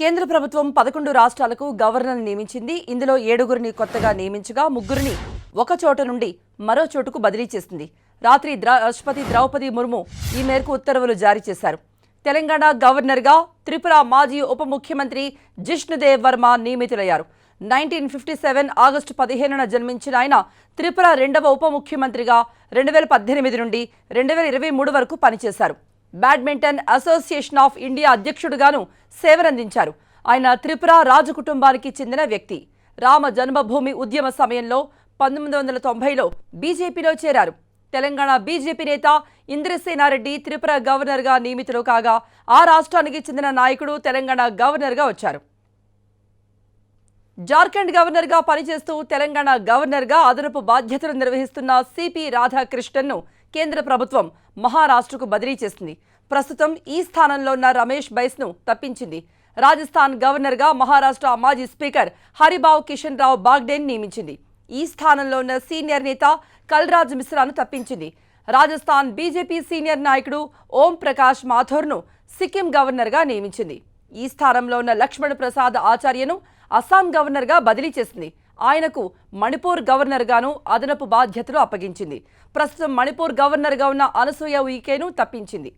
కేంద్ర ప్రభుత్వం పదకొండు రాష్ట్రాలకు గవర్నర్ నియమించింది. ఇందులో ఏడుగురిని కొత్తగా నియమించగా ముగ్గురిని ఒక చోట నుండి మరో చోటుకు బదిలీ చేసింది. రాత్రి రాష్ట్రపతి ద్రౌపది ముర్ము ఈ మేరకు ఉత్తర్వులు జారీ చేశారు. తెలంగాణ గవర్నర్గా త్రిపుర మాజీ ఉప ముఖ్యమంత్రి జిష్ణుదేవ్ వర్మ నియమితులయ్యారు. నైన్టీన్ ఫిఫ్టీ సెవెన్ ఆగస్టు పదిహేనున జన్మించిన ఆయన త్రిపుర రెండవ ఉప ముఖ్యమంత్రిగా రెండు వేల పద్దెనిమిది నుండి రెండు వేల ఇరవై మూడు వరకు పనిచేశారు. బ్యాడ్మింటన్ అసోసియేషన్ ఆఫ్ ఇండియా అధ్యక్షుడుగాను సేవలందించారు. ఆయన త్రిపుర రాజకుటుంబానికి చెందిన వ్యక్తి. రామ జన్మభూమి ఉద్యమ సమయంలో పంతొమ్మిది వందల తొంభైలో బీజేపీలో చేరారు. తెలంగాణ బీజేపీ నేత ఇంద్రసేనారెడ్డి త్రిపుర గవర్నర్గా నియమితులు కాగా ఆ రాష్ట్రానికి చెందిన నాయకుడు తెలంగాణ గవర్నర్గా వచ్చారు. జార్ఖండ్ గవర్నర్గా పనిచేస్తూ తెలంగాణ గవర్నర్గా అదనపు బాధ్యతలు నిర్వహిస్తున్న సిపి రాధాకృష్ణన్ను కేంద్ర ప్రభుత్వం మహారాష్ట్రకు బదిలీ చేసింది. ప్రస్తుతం ఈ స్థానంలో ఉన్న రమేష్ బైస్ను తప్పించింది. రాజస్థాన్ గవర్నర్గా మహారాష్ట్ర మాజీ స్పీకర్ హరిబావ్ కిషన్ రావు బాగ్డేన్ నియమించింది. ఈ స్థానంలో ఉన్న సీనియర్ నేత కల్రాజ్ మిశ్రాను తప్పించింది. రాజస్థాన్ బీజేపీ సీనియర్ నాయకుడు ఓం ప్రకాష్ మాథోర్ను సిక్కిం గవర్నర్గా నియమించింది. ఈ స్థానంలో ఉన్న లక్ష్మణ్ ప్రసాద్ ఆచార్యను అస్సాం గవర్నర్గా బదిలీ చేసింది. ఆయనకు మణిపూర్ గవర్నర్గాను అదనపు బాధ్యతలు అప్పగించింది. ప్రస్తుతం మణిపూర్ గవర్నర్గా ఉన్న అనసూయ ఉయికేను తప్పించింది.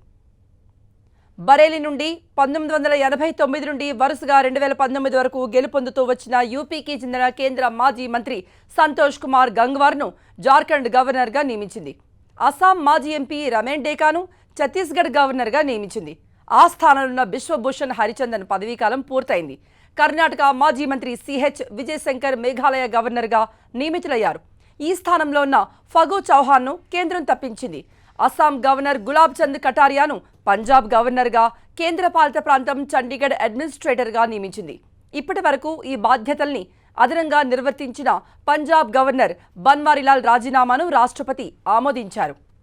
బరేలీ నుండి పంతొమ్మిది వందల ఎనభై తొమ్మిది నుండి వరుసగా రెండు వేల పంతొమ్మిది వరకు గెలుపొందుతూ వచ్చిన యూపీకి చెందిన కేంద్ర మాజీ మంత్రి సంతోష్ కుమార్ గంగ్వార్ను జార్ఖండ్ గవర్నర్గా నియమించింది. అస్సాం మాజీ ఎంపీ రమేణ్ డేకాను ఛత్తీస్గఢ్ గవర్నర్గా నియమించింది. ఆ స్థానంలో ఉన్న బిశ్వభూషణ్ హరిచందన్ పదవీకాలం పూర్తయింది. కర్ణాటక మాజీ మంత్రి సిహెచ్ విజయశంకర్ మేఘాలయ గవర్నర్గా నియమితులయ్యారు. ఈ స్థానంలో ఉన్న ఫగు చౌహాన్ను కేంద్రం తప్పించింది. అస్సాం గవర్నర్ గులాబ్ చంద్ కటారియాను పంజాబ్ గవర్నర్గా కేంద్రపాలిత ప్రాంతం చండీగఢ్ అడ్మినిస్ట్రేటర్గా నియమించింది. ఇప్పటి వరకు ఈ బాధ్యతల్ని అదనంగా నిర్వర్తించిన పంజాబ్ గవర్నర్ బన్వారీలాల్ రాజీనామాను రాష్ట్రపతి ఆమోదించారు.